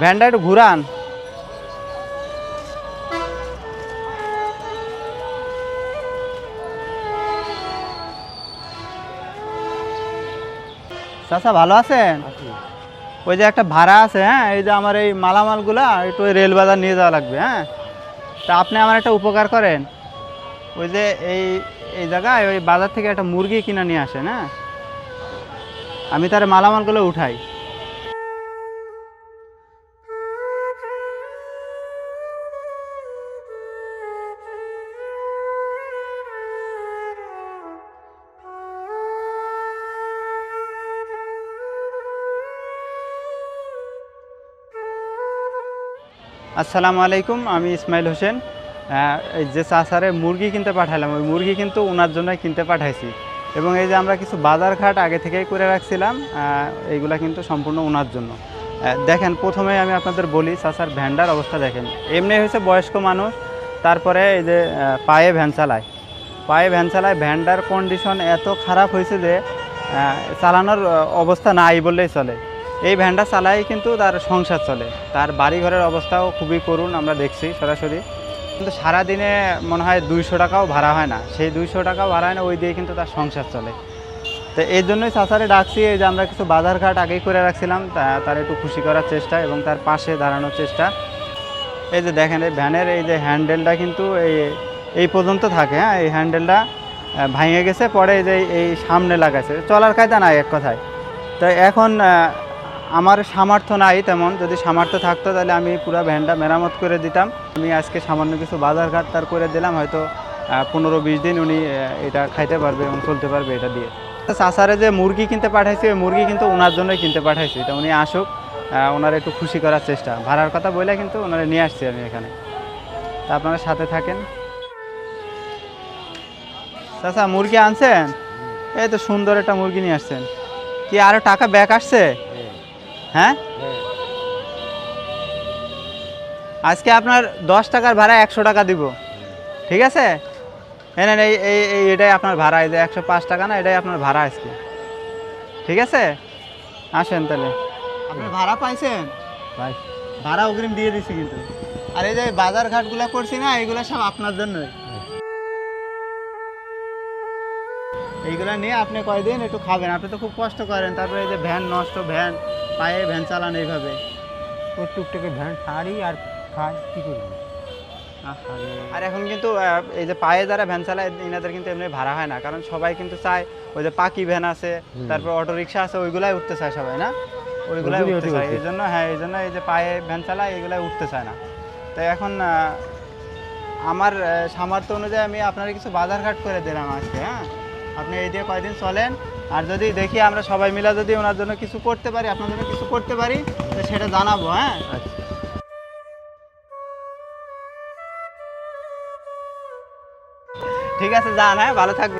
ভ্যানটা একটু ঘুরান। চাচা ভালো আছেন? ওই যে একটা ভাড়া আছে হ্যাঁ? এই যে আমার এই মালামালগুলা একটু ওই রেল বাজার নিয়ে যাওয়া লাগবে হ্যাঁ? তা আপনি আমার একটা উপকার করেন। ওই যে এই এই জায়গায় ওই বাজার থেকে একটা মুরগি কিনে নিয়ে আসেন হ্যাঁ? আমি তার মালামালগুলো উঠাই। আসসালামু আলাইকুম, আমি ইসমাইল হোসেন। এই যে চাষারে মুরগি কিনতে পাঠালাম ওই মুরগি কিন্তু ওনার জন্যই কিনতে পাঠাইছি। এবং এই যে আমরা কিছু বাজার ঘাট আগে থেকেই করে রাখছিলাম এইগুলা কিন্তু সম্পূর্ণ ওনার জন্য। দেখেন প্রথমে আমি আপনাদের বলি চাষার ভ্যান্ডার অবস্থা দেখেন। এমনি হয়েছে বয়স্ক মানুষ, তারপরে এই যে পায়ে ভ্যান চালায়। পায়ে ভ্যান চালায়, ভ্যানটার কন্ডিশন এত খারাপ হয়েছে যে চালানোর, অবস্থা নাই বললেই চলে। এই ভ্যানটা চালাই কিন্তু তার সংসার চলে। তার বাড়ি ঘরের অবস্থাও খুবই করুণ, আমরা দেখছি সরাসরি। কিন্তু সারাদিনে মনে হয় দুইশো টাকাও ভাড়া হয় না। সেই দুইশো টাকাও ভাড়া হয় না, ওই দিয়ে কিন্তু তার সংসার চলে। তো এই জন্যই চাচারে ডাকছি, এই যে আমরা কিছু বাজার ঘাট আগেই করে রাখছিলাম তার একটু খুশি করার চেষ্টা এবং তার পাশে দাঁড়ানোর চেষ্টা। এই যে দেখেন, এই ভ্যানের এই যে হ্যান্ডেলটা কিন্তু এই এই পর্যন্ত থাকে হ্যাঁ? এই হ্যান্ডেলটা ভাঙে গেছে, পরে এই যে এই সামনে লাগাইছে। চলার কায়দা নাই এক কথায়। তো এখন আমার সামর্থ্য নাই তেমন। যদি সামর্থ্য থাকতো, তাহলে আমি পুরো ভ্যানটা মেরামত করে দিতাম। আমি আজকে সামান্য কিছু বাজারঘাট তার করে দিলাম, হয়তো পনেরো বিশ দিন উনি এটা খাইতে পারবে এবং চলতে পারবে এটা দিয়ে। চাষারে যে মুরগি কিনতে পাঠাইছি, ওই মুরগি কিন্তু ওনার জন্যই কিনতে পাঠাইছি। তা উনি আসুক ওনার একটু খুশি করার চেষ্টা। ভাড়ার কথা বলে কিন্তু ওনারা নিয়ে আসছি আমি এখানে। তা আপনারা সাথে থাকেন। চাচা, মুরগি আনছেন? এই তো সুন্দর একটা মুরগি নিয়ে আসছেন। কি আরও টাকা ব্যাক আসছে? হ্যাঁ? আজকে আপনার দশ টাকার ভাড়া একশো টাকা দিব। ঠিক আছে? নেন, এই এই এটাই আপনার ভাড়া এই যে একশো পাঁচ টাকা না এটাই আপনার ভাড়া আজকে। ঠিক আছে? আসেন তাহলে। আপনি ভাড়া পাইছেন? ভাই ভাড়া অগ্রিম দিয়ে দিছি কিন্তু। আর এই যে বাজার ঘাটগুলো করছি না এইগুলো সব আপনার জন্যই। এইগুলা নিয়ে আপনি কয়দিন একটু খাবেন? আপনি তো খুব কষ্ট করেন। তারপরে এই যে ভ্যান নষ্ট ভ্যান। পায়ে ভ্যান চালান এইভাবে। ওর টুকটাকে ভ্যান সারি আর খাই কী করব? আর এখন কিন্তু এই যে পায়ে যারা ভ্যান চালায় এনাদের কিন্তু এমনি ভাড়া হয় না। কারণ সবাই কিন্তু চায় ওই যে পাকি ভ্যান আছে তারপর অটো রিক্সা আছে ওইগুলাই উঠতে চায় সবাই না? ওইগুলাই উঠতে চায়। এই জন্য হ্যাঁ এই জন্য এই যে পায়ে ভ্যান চালায় এগুলাই উঠতে চায় না। তাই এখন আমার সামর্থ্য অনুযায়ী আমি আপনার কিছু বাজার ঘাট করে দিলাম আজকে হ্যাঁ? আপনি এই দিয়ে কয়দিন চলেন? আর যদি দেখি আমরা সবাই মিলে যদি ওনার জন্য কিছু করতে পারি, আপনার জন্য কিছু করতে পারি সেটা জানাব হ্যাঁ? ঠিক আছে, যান হ্যাঁ ভালো থাকবেন।